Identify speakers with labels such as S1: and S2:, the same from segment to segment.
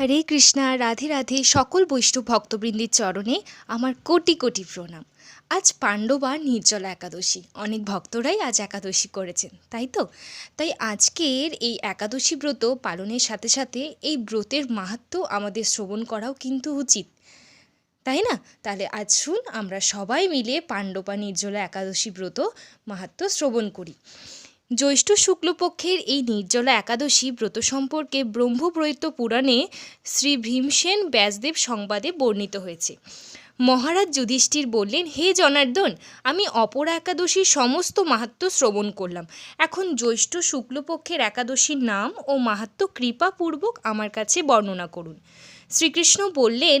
S1: হরে কৃষ্ণা, রাধে রাধে, সকল বৈষ্ণব ভক্তবৃন্দের চরণে আমার কোটি কোটি প্রণাম। আজ পাণ্ডবা নির্জলা একাদশী, অনেক ভক্তরাই আজ একাদশী করেছেন, তাই তো? তাই আজকের এই একাদশী ব্রত পালনের সাথে সাথে এই ব্রতের মাহাত্ম্য আমাদের শ্রবণ করাও কিন্তু উচিত। তাই না? তাহলে আজ শুন, আমরা সবাই মিলে পাণ্ডবা নির্জলা একাদশী ব্রত মাহাত্ম্য শ্রবণ করি। জ্যৈষ্ঠ শুক্লপক্ষের এই নির্জলা একাদশী ব্রত সম্পর্কে ব্রহ্মপ্রয়িত পুরাণে শ্রী ভীমসেন ব্যাসদেব সংবাদে বর্ণিত হয়েছে। মহারাজ যুধিষ্ঠির বললেন, হে জনার্দন, আমি অপরা একাদশীর সমস্ত মাহাত্ম্য শ্রবণ করলাম। এখন জ্যৈষ্ঠ শুক্লপক্ষের একাদশীর নাম ও মাহাত্ম্য কৃপাপূর্বক আমার কাছে বর্ণনা করুন। শ্রীকৃষ্ণ বললেন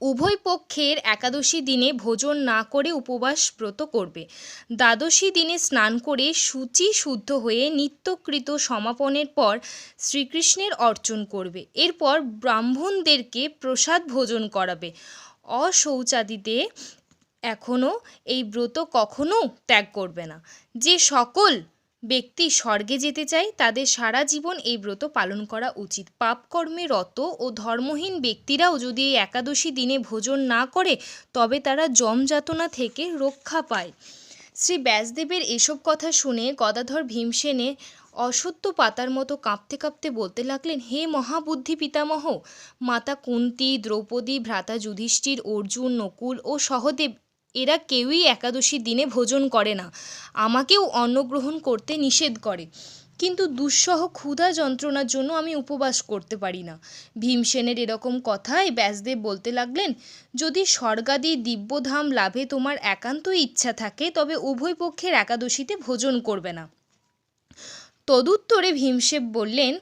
S1: উভয় পক্ষের একাদশী দিনে ভোজন না করে উপবাস ব্রত করবে। দ্বাদশী দিনে স্নান করে শুচি শুদ্ধ হয়ে নিত্যকৃত সমাপনের পর শ্রীকৃষ্ণের অর্চন করবে। এরপর ব্রাহ্মণদেরকে প্রসাদ ভোজন করাবে। অশৌচাদিতে এখনও এই ব্রত কখনো ত্যাগ করবে না। যে সকল ব্যক্তি স্বর্গে যেতে চায়, তাদের সারা জীবন এই ব্রত পালন করা উচিত। পাপকর্মে রত ও ধর্মহীন ব্যক্তিরাও যদি এই একাদশী দিনে ভোজন না করে, তবে তারা যমযাতনা থেকে রক্ষা পায়। শ্রী ব্যাসদেবের এসব কথা শুনে গদাধর ভীমসেনে অসত্য পাতার মতো কাঁপতে কাঁপতে বলতে লাগলেন, হে মহাবুদ্ধি পিতামহ, মাতা কুন্তি, দ্রৌপদী, ভ্রাতা যুধিষ্ঠির, অর্জুন, নকুল ও সহদেব এরা কেউই একাদশীর দিনে ভোজন করে না। আমাকেও অন্নগ্রহণ করতে নিষেধ করে। কিন্তু দুঃসহ ক্ষুধা যন্ত্রণার জন্য আমি উপবাস করতে পারি না। ভীমসেনের এরকম কথায় ব্যাসদেব বলতে লাগলেন, যদি স্বর্গাদি দিব্যধাম লাভে তোমার একান্ত ইচ্ছা থাকে, তবে উভয় পক্ষের একাদশীতে ভোজন করবে না। তদুত্তরে ভীমসেব বললেন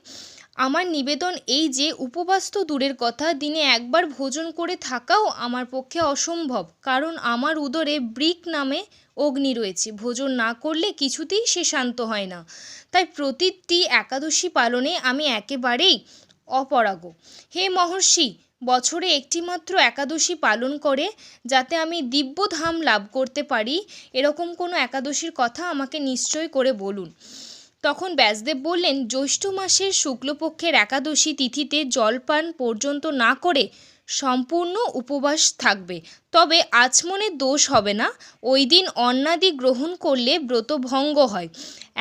S1: আমার নিবেদন এই যে, উপবাস তো দূরের কথা, দিনে একবার ভোজন করে থাকাও আমার পক্ষে অসম্ভব, কারণ আমার উদরে ব্রিক নামে অগ্নি রয়েছে। ভোজন না করলে কিছুতেই সে শান্ত হয় না। তাই প্রতিটি একাদশী পালনে আমি একেবারেই অপরাগ। হে মহর্ষি, বছরে একটিমাত্র একাদশী পালন করে, যাতে আমি দিব্যধাম লাভ করতে পারি, এরকম কোনো একাদশীর কথা আমাকে নিশ্চয় করে বলুন। তখন ব্যাসদেব বললেন, জ্যৈষ্ঠ মাসের শুক্লপক্ষের একাদশী তিথিতে জলপান পর্যন্ত না করে সম্পূর্ণ উপবাস থাকবে। তবে আচমনের দোষ হবে না। ওই দিন অন্নাদি গ্রহণ করলে ব্রত ভঙ্গ হয়।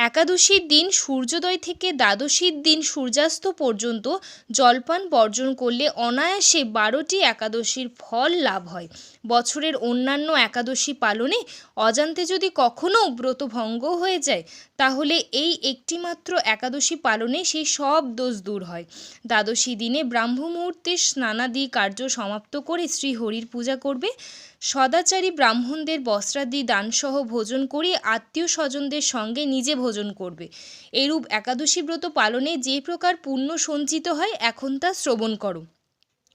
S1: একাদশীর দিন সূর্যোদয় থেকে দ্বাদশীর দিন সূর্যাস্ত পর্যন্ত জলপান বর্জন করলে অনায়াসে বারোটি একাদশীর ফল লাভ হয়। বছরের অন্যান্য একাদশী পালনে অজান্তে যদি কখনও ব্রত ভঙ্গ হয়ে যায়, তাহলে এই একটিমাত্র একাদশী পালনে সেই সব দোষ দূর হয়। দ্বাদশী দিনে ব্রাহ্ম মুহূর্তে স্নানাদি কার্য সমাপ্ত করে শ্রীহরির পূজা করবে। সদাচারী ব্রাহ্মণদের বস্ত্রাদি দানসহ ভোজন করে আত্মীয় স্বজনদের সঙ্গে নিজে ভোজন করবে। এরূপ একাদশী ব্রত পালনে যে প্রকার পুণ্য সঞ্চিত হয়, এখন তা শ্রবণ করো।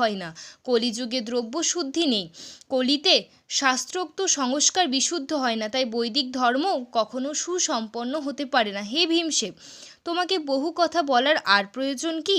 S1: হয় না। কলিযুগে দ্রব্য শুদ্ধি নেই। কলিতে শাস্ত্রোক্ত সংস্কার বিশুদ্ধ হয় না, তাই বৈদিক ধর্ম কখনো সুসম্পন্ন হতে পারে না। হে ভীমসেব, তোমাকে বহু কথা বলার আর প্রয়োজন কি?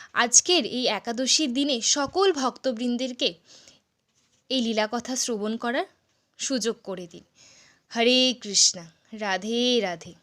S1: আজকের এই একাদশীর দিনে সকল ভক্তবৃন্দেরকে এই লীলাকথা শ্রবণ করার সুযোগ করে দিন। হরে কৃষ্ণা, রাধে রাধে।